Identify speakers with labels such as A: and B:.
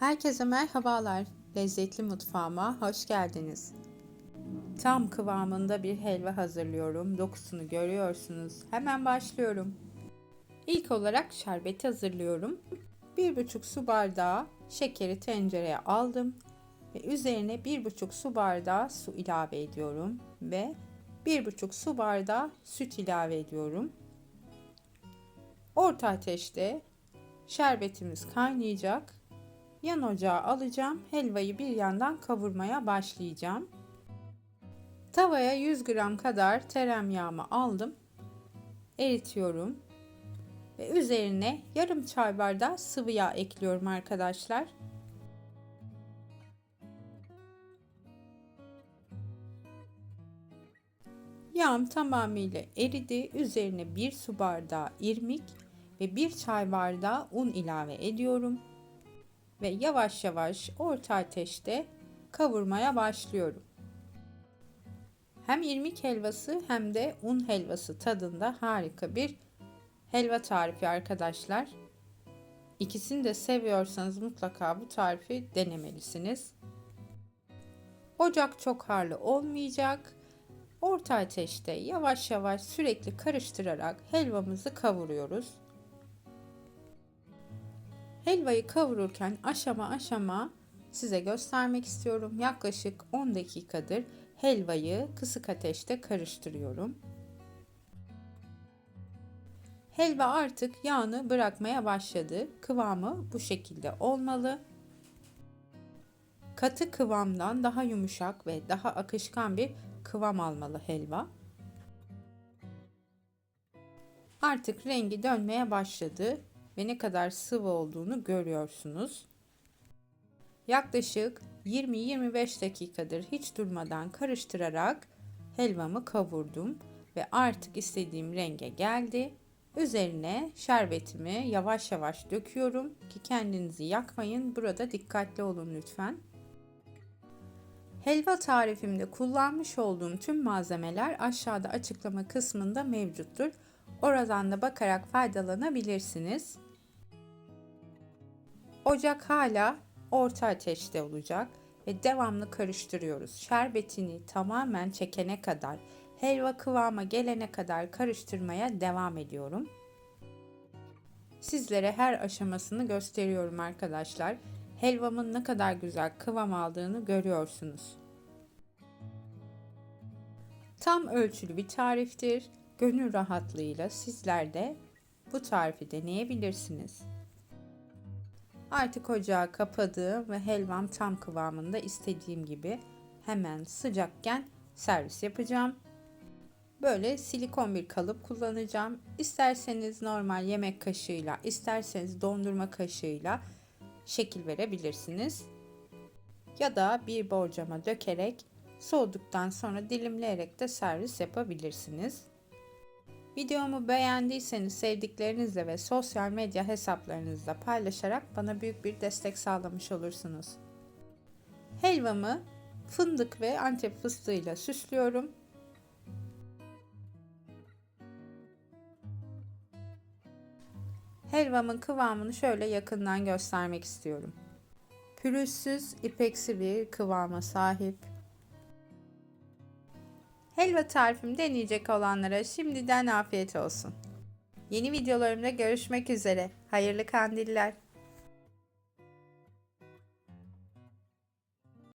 A: Herkese merhabalar. Lezzetli mutfağıma hoş geldiniz. Tam kıvamında bir helva hazırlıyorum. Dokusunu görüyorsunuz. Hemen başlıyorum. İlk olarak şerbeti hazırlıyorum. 1,5 su bardağı şekeri tencereye aldım ve üzerine 1,5 su bardağı su ilave ediyorum ve 1,5 su bardağı süt ilave ediyorum. Orta ateşte şerbetimiz kaynayacak. Yan ocağa alacağım. Helvayı bir yandan kavurmaya başlayacağım. Tavaya 100 gram kadar tereyağımı aldım. Eritiyorum. Ve üzerine yarım çay bardağı sıvı yağ ekliyorum arkadaşlar. Yağım tamamıyla eridi. Üzerine bir su bardağı irmik ve bir çay bardağı un ilave ediyorum. Ve yavaş yavaş orta ateşte kavurmaya başlıyorum. Hem irmik helvası hem de un helvası tadında harika bir helva tarifi arkadaşlar. İkisini de seviyorsanız mutlaka bu tarifi denemelisiniz. Ocak çok harlı olmayacak. Orta ateşte yavaş yavaş sürekli karıştırarak helvamızı kavuruyoruz. Helvayı kavururken aşama aşama size göstermek istiyorum. Yaklaşık 10 dakikadır helvayı kısık ateşte karıştırıyorum. Helva artık yağını bırakmaya başladı. Kıvamı bu şekilde olmalı. Katı kıvamdan daha yumuşak ve daha akışkan bir kıvam almalı helva. Artık rengi dönmeye başladı ve ne kadar sıvı olduğunu görüyorsunuz. Yaklaşık 20-25 dakikadır hiç durmadan karıştırarak helvamı kavurdum ve artık istediğim renge geldi. Üzerine şerbetimi yavaş yavaş döküyorum ki kendinizi yakmayın. Burada dikkatli olun lütfen. Helva tarifimde kullanmış olduğum tüm malzemeler aşağıda açıklama kısmında mevcuttur. Oradan da bakarak faydalanabilirsiniz. Ocak hala orta ateşte olacak ve devamlı karıştırıyoruz. Şerbetini tamamen çekene kadar, helva kıvama gelene kadar karıştırmaya devam ediyorum. Sizlere her aşamasını gösteriyorum arkadaşlar. Helvamın ne kadar güzel kıvam aldığını görüyorsunuz. Tam ölçülü bir tariftir. Gönül rahatlığıyla sizler de bu tarifi deneyebilirsiniz. Artık ocağı kapadım ve helvam tam kıvamında istediğim gibi hemen sıcakken servis yapacağım. Böyle silikon bir kalıp kullanacağım. İsterseniz normal yemek kaşığıyla, isterseniz dondurma kaşığıyla şekil verebilirsiniz. Ya da bir borcama dökerek soğuduktan sonra dilimleyerek de servis yapabilirsiniz. Videomu beğendiyseniz sevdiklerinizle ve sosyal medya hesaplarınızda paylaşarak bana büyük bir destek sağlamış olursunuz. Helvamı fındık ve antep fıstığıyla süslüyorum. Helvamın kıvamını şöyle yakından göstermek istiyorum. Pürüzsüz, ipeksi bir kıvama sahip. Helva tarifimi deneyecek olanlara şimdiden afiyet olsun. Yeni videolarımda görüşmek üzere. Hayırlı kandiller.